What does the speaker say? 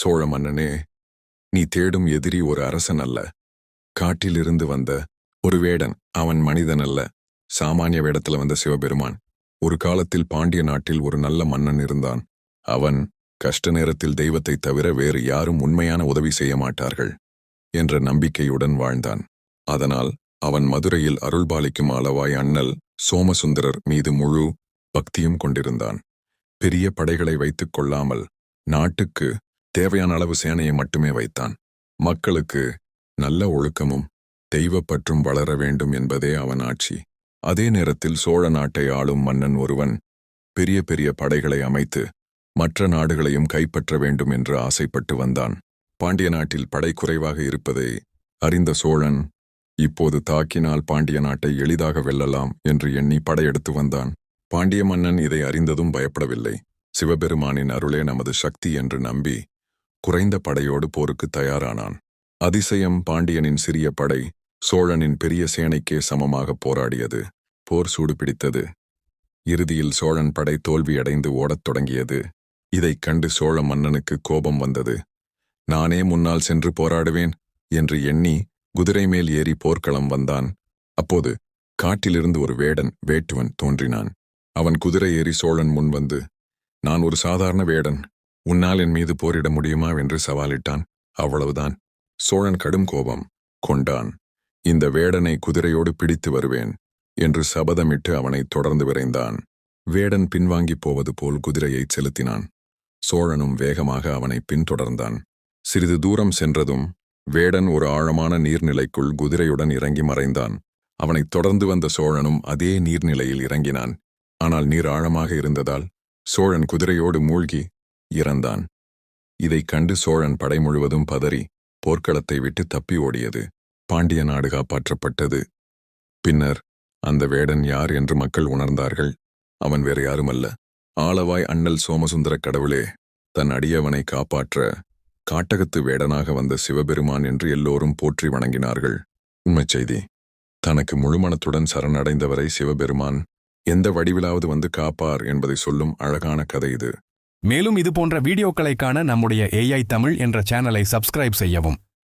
சோழ மன்னனே நீ தேடும் எதிரி ஒரு அரசன் அல்ல. காட்டிலிருந்து வந்த ஒரு வேடன் அவன் மனிதன் அல்ல. சாமானிய வேடத்துல வந்த சிவபெருமான். ஒரு காலத்தில் பாண்டிய நாட்டில் ஒரு நல்ல மன்னன் இருந்தான். அவன் கஷ்ட நேரத்தில் தெய்வத்தை தவிர வேறு யாரும் உண்மையான உதவி செய்ய மாட்டார்கள் என்ற நம்பிக்கையுடன் வாழ்ந்தான். அதனால் அவன் மதுரையில் அருள்பாலிக்கும் அளவாய் அண்ணல் சோமசுந்தரர் மீது முழு பக்தியும் கொண்டிருந்தான். பெரிய படைகளை வைத்துக் கொள்ளாமல் நாட்டுக்கு தேவையான அளவு சேனையை மட்டுமே வைத்தான். மக்களுக்கு நல்ல ஒழுக்கமும் தெய்வப்பற்றும் வளர வேண்டும் என்பதே அவன் ஆட்சி. அதே நேரத்தில் சோழ நாட்டை ஆளும் மன்னன் ஒருவன் பெரிய பெரிய படைகளை அமைத்து மற்ற நாடுகளையும் கைப்பற்ற வேண்டும் என்று ஆசைப்பட்டு வந்தான். பாண்டிய நாட்டில் படை குறைவாக இருப்பதை அறிந்த சோழன் இப்போது தாக்கினால் பாண்டிய நாட்டை எளிதாக வெல்லலாம் என்று எண்ணி படையெடுத்து வந்தான். பாண்டிய மன்னன் இதை அறிந்ததும் பயப்படவில்லை. சிவபெருமானின் அருளே நமது சக்தி என்று நம்பி குறைந்த படையோடு போருக்கு தயாரானான். அதிசயம் பாண்டியனின் சிறிய படை சோழனின் பெரிய சேனைக்கே சமமாக போராடியது. போர் சூடுபிடித்தது. இறுதியில் சோழன் படை தோல்வியடைந்து ஓடத் தொடங்கியது. இதைக் கண்டு சோழ மன்னனுக்கு கோபம் வந்தது. நானே முன்னால் சென்று போராடுவேன் என்று எண்ணி குதிரை மேல் ஏறி போர்க்களம் வந்தான். அப்போது காட்டிலிருந்து ஒரு வேடன் வேட்டுவன் தோன்றினான். அவன் குதிரை ஏறி சோழன் முன் வந்து நான் ஒரு சாதாரண வேடன் உன்னால் என் மீது போரிட முடியுமா? என்று சவாலிட்டான். அவ்வளவுதான். சோழன் கடும் கோபம் கொண்டான். இந்த வேடனை குதிரையோடு பிடித்து வருவேன் என்று சபதமிட்டு அவனை தொடர்ந்து விரைந்தான். வேடன் பின்வாங்கிப் போவது போல் குதிரையைச் செலுத்தினான். சோழனும் வேகமாக அவனை பின்தொடர்ந்தான். சிறிது தூரம் சென்றதும் வேடன் ஒரு ஆழமான நீர்நிலைக்குள் குதிரையுடன் இறங்கி மறைந்தான். அவனைத் தொடர்ந்து வந்த சோழனும் அதே நீர்நிலையில் இறங்கினான். ஆனால் நீர் ஆழமாக இருந்ததால் சோழன் குதிரையோடு மூழ்கி இறந்தான். இதைக் கண்டு சோழன் படை முழுவதும் பதறி போர்க்களத்தை விட்டு தப்பி ஓடியது. பாண்டிய நாடு காப்பாற்றப்பட்டது. பின்னர் அந்த வேடன் யார் என்று மக்கள் உணர்ந்தார்கள். அவன் வேறு யாருமல்ல. ஆளவாய் அண்ணல் சோமசுந்தர கடவுளே தன் அடியவனை காப்பாற்ற காட்டகத்து வேடனாக வந்த சிவபெருமான் என்று எல்லோரும் போற்றி வணங்கினார்கள். உண்மைச் செய்தி. தனக்கு முழுமனத்துடன் சரணடைந்தவரை சிவபெருமான் எந்த வடிவிலாவது வந்து காப்பார் என்பதை சொல்லும் அழகான கதை இது. மேலும் இது போன்ற வீடியோக்களைக்கான நம்முடைய ஏஐ தமிழ் என்ற சேனலை சப்ஸ்கிரைப் செய்யவும்.